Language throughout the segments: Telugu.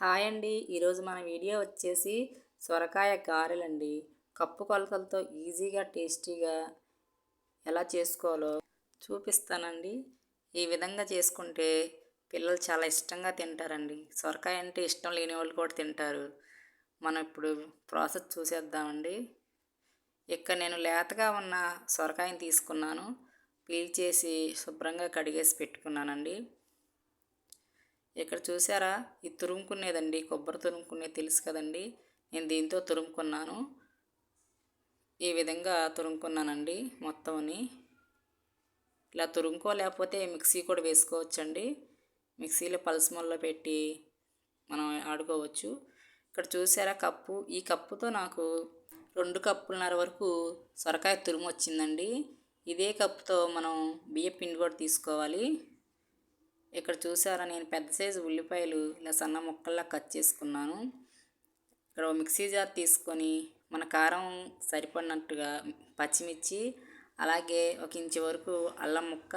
హాయ్ అండి. ఈరోజు మన వీడియో వచ్చేసి సొరకాయ గారెలండి. కప్పు కొలతలతో ఈజీగా టేస్టీగా ఎలా చేసుకోవాలో చూపిస్తానండి. ఈ విధంగా చేసుకుంటే పిల్లలు చాలా ఇష్టంగా తింటారండి. సొరకాయ అంటే ఇష్టం లేని వాళ్ళు కూడా తింటారు. మనం ఇప్పుడు ప్రాసెస్ చూసేద్దామండి. ఇక్కడ నేను లేతగా ఉన్న సొరకాయని తీసుకున్నాను. పీల్ చేసి శుభ్రంగా కడిగేసి పెట్టుకున్నానండి. ఇక్కడ చూసారా ఇది తురుముకునేదండి. కొబ్బరి తురుముకునేది తెలుసు కదండి. నేను దీంతో తురుముకున్నాను. ఈ విధంగా తురుముకున్నానండి మొత్తంని ఇలా తురుముకోలేకపోతే మిక్సీ కూడా వేసుకోవచ్చండి. మిక్సీలో పల్స్మల్లో పెట్టి మనం ఆడుకోవచ్చు. ఇక్కడ చూసారా కప్పు? ఈ కప్పుతో నాకు రెండు కప్పులన్నర వరకు సొరకాయ తురుము వచ్చిందండి. ఇదే కప్పుతో మనం బియ్య పిండి కూడా తీసుకోవాలి. ఇక్కడ చూసారా నేను పెద్ద సైజు ఉల్లిపాయలు ఇలా సన్న ముక్కల్లా కట్ చేసుకున్నాను. ఇక్కడ మిక్సీ జార్ తీసుకొని మన కారం సరిపడినట్టుగా పచ్చిమిర్చి అలాగే ఒక ఇంచు వరకు అల్లం ముక్క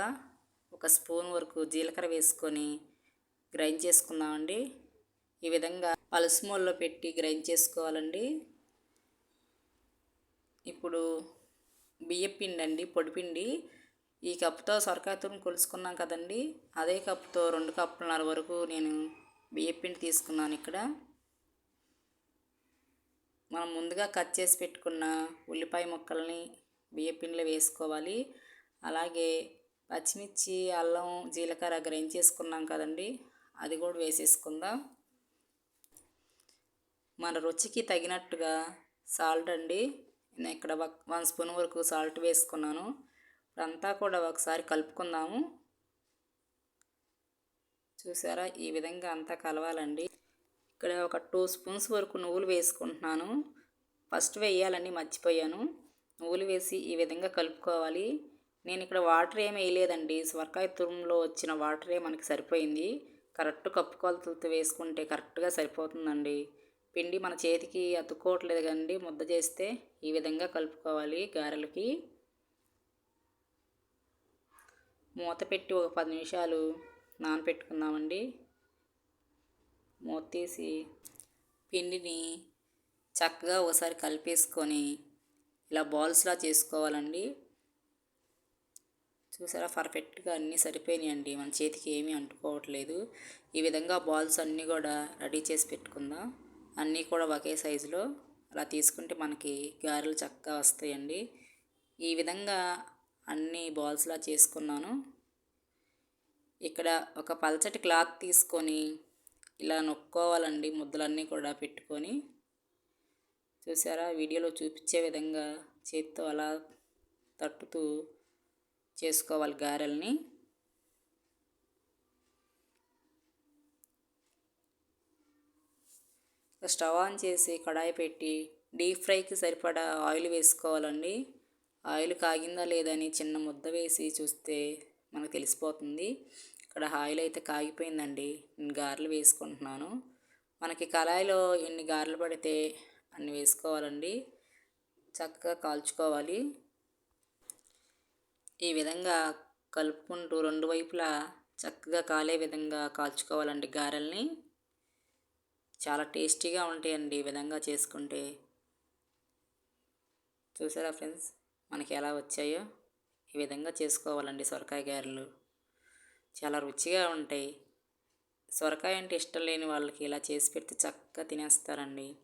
ఒక స్పూన్ వరకు జీలకర్ర వేసుకొని గ్రైండ్ చేసుకుందామండి. ఈ విధంగా పలుసుమోల్లో పెట్టి గ్రైండ్ చేసుకోవాలండి. ఇప్పుడు బియ్యపిండి అండి పొడిపిండి ఈ కప్పుతో సొరకాయ కొలుసుకున్నాం కదండి. అదే కప్పుతో రెండు కప్పులన్నర వరకు నేను బియ్యపిండి తీసుకున్నాను ఇక్కడ. మనం ముందుగా కట్ చేసి పెట్టుకున్న ఉల్లిపాయ ముక్కల్ని బియ్యపిండిలో వేసుకోవాలి. అలాగే పచ్చిమిర్చి అల్లం జీలకర్ర గ్రైండ్ చేసుకున్నాం కదండి. అది కూడా వేసేసుకుందాం. మన రుచికి తగినట్టుగా సాల్ట్ అండి. నేను ఇక్కడ వన్ స్పూన్ వరకు సాల్ట్ వేసుకున్నాను. అంతా కూడా ఒకసారి కలుపుకుందాము. చూసారా? ఈ విధంగా అంతా కలవాలండి. ఇక్కడ ఒక టూ స్పూన్స్ వరకు నువ్వులు వేసుకుంటున్నాను. ఫస్ట్ వేయాలని మర్చిపోయాను. నువ్వులు వేసి ఈ విధంగా కలుపుకోవాలి. నేను ఇక్కడ వాటర్ ఏమి వేయలేదండి. సొరకాయ తురుములో వచ్చిన వాటరే మనకి సరిపోయింది. కరెక్ట్ కప్పు కొలతలతో వేసుకుంటే కరెక్ట్గా సరిపోతుందండి. పిండి మన చేతికి అతుక్కోవట్లేదు కండి ముద్ద చేస్తే ఈ విధంగా కలుపుకోవాలి గారెలకి. మూత పెట్టి ఒక పది నిమిషాలు నానపెట్టుకుందామండి. మూత తీసి పిండిని చక్కగా ఒకసారి కలిపేసుకొని ఇలా బాల్స్లా చేసుకోవాలండి. చూసారా? పర్ఫెక్ట్గా అన్నీ సరిపోయినాయండి. మన చేతికి ఏమీ అంటుకోవట్లేదు. ఈ విధంగా బాల్స్ అన్నీ కూడా రెడీ చేసి పెట్టుకుందాం. అన్నీ కూడా ఒకే సైజులో. అలా తీసుకుంటే మనకి గారెలు చక్కగా వస్తాయండి. ఈ విధంగా అన్ని బాల్స్లా చేసుకున్నాను. ఇక్కడ ఒక పల్చటి క్లాత్ తీసుకొని ఇలా నొక్కోవాలండి ముద్దలన్నీ కూడా పెట్టుకొని. చూసారా? వీడియోలో చూపించే విధంగా చేతితో అలా తట్టుతూ చేసుకోవాలి గారెల్ని. స్టవ్ ఆన్ చేసి కడాయి పెట్టి డీప్ ఫ్రైకి సరిపడా ఆయిల్ వేసుకోవాలండి. ఆయిల్ కాగిందా లేదని చిన్న ముద్ద వేసి చూస్తే మనకు తెలిసిపోతుంది. ఇక్కడ ఆయిల్ అయితే కాగిపోయిందండి. నేను గారెలు వేసుకుంటున్నాను. మనకి కళాయిలో ఎన్ని గారెలు పడితే అన్ని వేసుకోవాలండి. చక్కగా కాల్చుకోవాలి. ఈ విధంగా కలుపుకుంటూ రెండు వైపులా చక్కగా కాలే విధంగా కాల్చుకోవాలండి గారెల్ని. చాలా టేస్టీగా ఉంటాయండి ఈ విధంగా చేసుకుంటే. చూసారా ఫ్రెండ్స్? మనకి ఎలా వచ్చాయో ఈ విధంగా చేసుకోవాలండి సొరకాయ గారెలు. చాలా రుచిగా ఉంటాయి. సొరకాయ అంటే ఇష్టం లేని వాళ్ళకి ఇలా చేసి పెడితే చక్కగా తినేస్తారండి.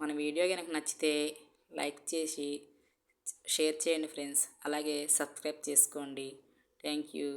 మన వీడియో కనుక నచ్చితే లైక్ చేసి షేర్ చేయండి ఫ్రెండ్స్. అలాగే సబ్స్క్రైబ్ చేసుకోండి. Thank you.